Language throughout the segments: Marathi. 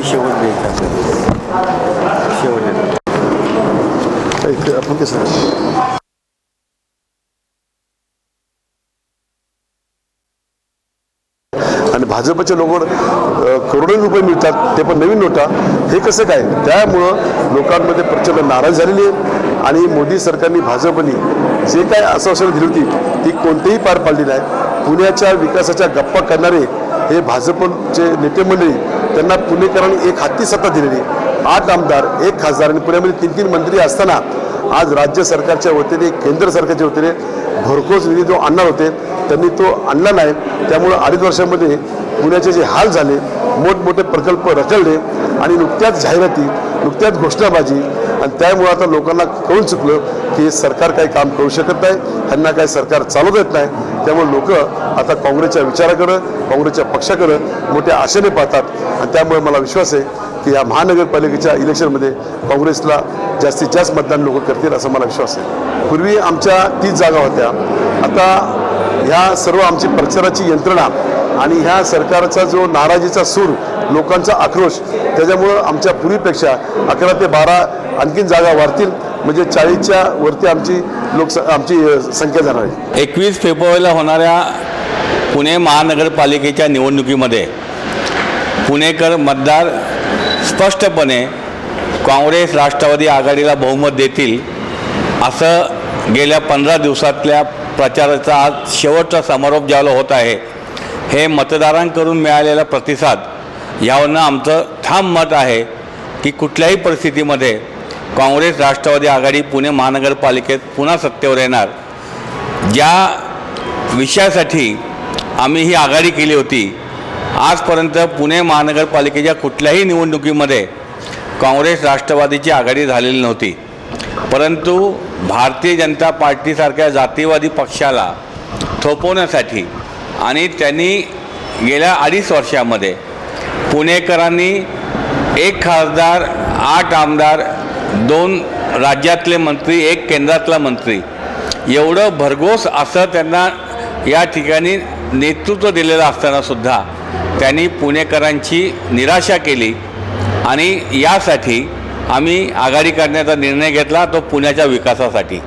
हे शेवट द्यायचं आपल्याला. शेवट आपण ते सांगू. आणि भाजपचे लोक करोडो रुपये मिळतात ते पण नवीन नोटा. हे कसं काय? त्यामुळं लोकांमध्ये प्रचंड नाराज झालेली आहे. आणि मोदी सरकारने भाजपनी जे काय आश्वासनं दिली होती ती कोणतीही पार पाडली नाही. पुण्याच्या विकासाच्या गप्पा करणारे हे भाजपचे नेते मंडळी त्यांना पुणेकरांनी एक हाती सत्ता दिलेली. आठ आमदार एक खासदार आणि पुण्यामध्ये तीन तीन मंत्री असताना आज राज्य सरकारच्या वतीने केंद्र सरकारच्या वतीने भरघोस निधी जो आणणार होते त्यांनी तो आणला नाही. त्यामुळं अडीच वर्षामध्ये पुण्याचे जे हाल झाले मोठमोठे प्रकल्प रखडले आणि नुकत्याच जाहिराती नुकत्याच घोषणाबाजी आणि त्यामुळं आता लोकांना कळून चुकलं की सरकार काही काम करू शकत नाही ह्यांना काही सरकार चालवता येत नाही. त्यामुळे लोक आता काँग्रेसच्या विचाराकडं काँग्रेसच्या पक्षाकडं मोठ्या आशेने पाहतात. आणि त्यामुळे मला विश्वास आहे की या महानगरपालिकेच्या इलेक्शनमध्ये काँग्रेसला जास्तीत जास्त मतदान लोक करतील असा मला विश्वास आहे. पूर्वी आमच्या तीच जागा होत्या. आता ह्या सर्व आमची प्रचाराची यंत्रणा आणि ह्या सरकारचा जो नाराजीचा सूर लोकांचा आक्रोश. त्याच्यामुळं आमच्या पूर्वीपेक्षा अकरा ते बारा आणखीन जागा वाढतील. म्हणजे चाळीसच्या वरती आमची लोकस आमची संख्या जाणार आहे. एकवीस फेब्रुवारीला होणाऱ्या पुणे महानगरपालिकेच्या निवडणुकीमध्ये पुणेकर मतदार स्पष्टपणे काँग्रेस राष्ट्रवादी आघाडीला बहुमत देतील असं गेल्या पंधरा दिवसातल्या प्रचाराचा आज शेवटचा समारोप ज्याला होत आहे हे मतदारांकडून मिळालेला प्रतिसाद यावरनं आमचं ठाम मत आहे की कुठल्याही परिस्थितीमध्ये काँग्रेस राष्ट्रवादी आघाडी पुणे महानगरपालिकेत पुन्हा सत्तेवर येणार. ज्या विषयासाठी आम्ही ही आघाडी केली होती आजपर्यंत पुणे महानगरपालिकेच्या कुठल्याही निवडणुकीमध्ये काँग्रेस राष्ट्रवादीची आघाडी झालेली नव्हती. परंतु भारतीय जनता पार्टीसारख्या जातीवादी पक्षाला थोपवण्यासाठी आणि त्यांनी गेल्या अडीच वर्षामध्ये पुणेकरांनी एक खासदार आठ आमदार दोन राज्यातले मंत्री एक केंद्रातला मंत्री. एवढं भरघोस असं त्यांना या ठिकाणी नेतृत्व दिलेलं असतानासुद्धा त्यांनी पुणेकरांची निराशा केली आणि यासाठी आम्ही आघाडी करण्याचा निर्णय घेतला तो पुण्याच्या विकासासाठी.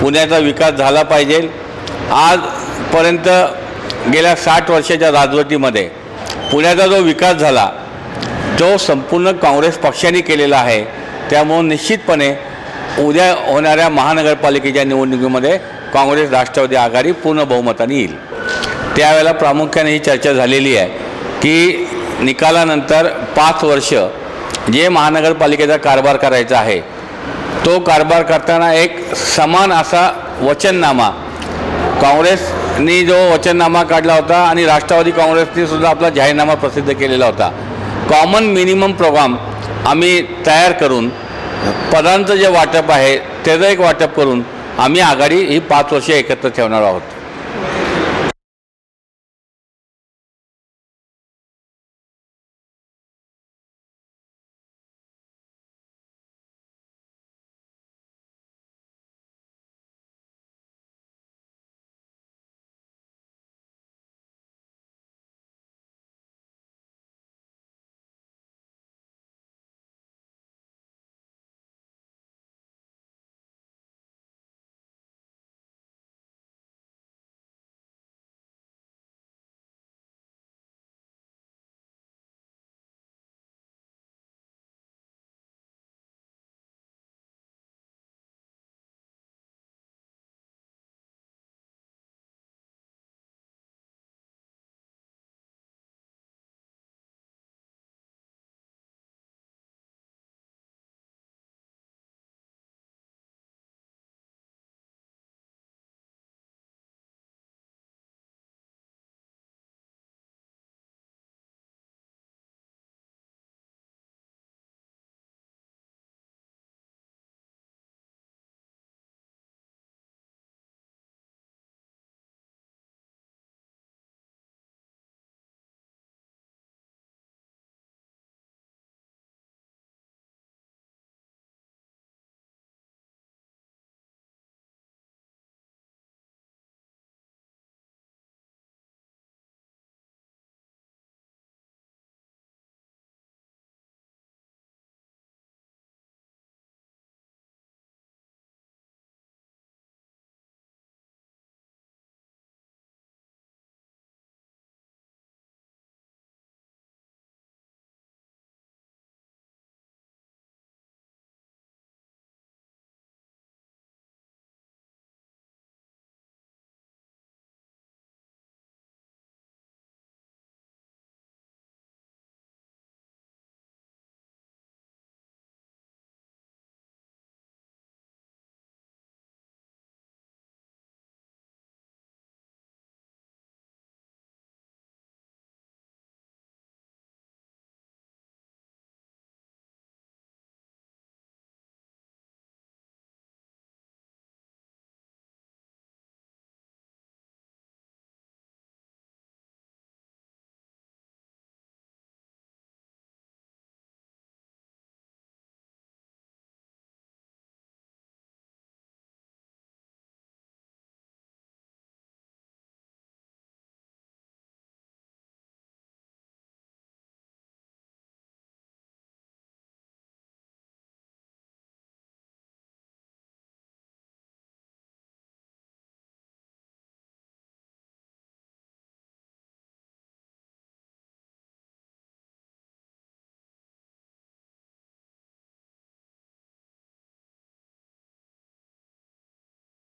पुण्याचा विकास झाला पाहिजे. आजपर्यंत गेल्या साठ वर्षाच्या राजवटीमध्ये पुण्याचा जो विकास झाला तो संपूर्ण काँग्रेस पक्षाने केलेला आहे त्यामुळं निश्चितपणे उद्या होणाऱ्या महानगरपालिकेच्या निवडणुकीमध्ये काँग्रेस राष्ट्रवादी आघाडी पूर्ण बहुमताने येईल. त्यावेळेला प्रामुख्याने ही चर्चा झालेली आहे की निकालानंतर पाच वर्ष जे महानगरपालिकेचा कारभार करायचा आहे तो कारभार करताना एक समान असा वचननामा काँग्रेस नी जो वचननामा काढला होता आणि राष्ट्रवादी काँग्रेसने सुद्धा आपला जाहीरनामा प्रसिद्ध केलेला होता. कॉमन मिनिमम प्रोग्राम आम्ही तयार करून पदांचं जे वाटप आहे त्याचं एक वाटप करून आम्ही आघाडी ही पाच वर्षे एकत्र ठेवणार आहोत.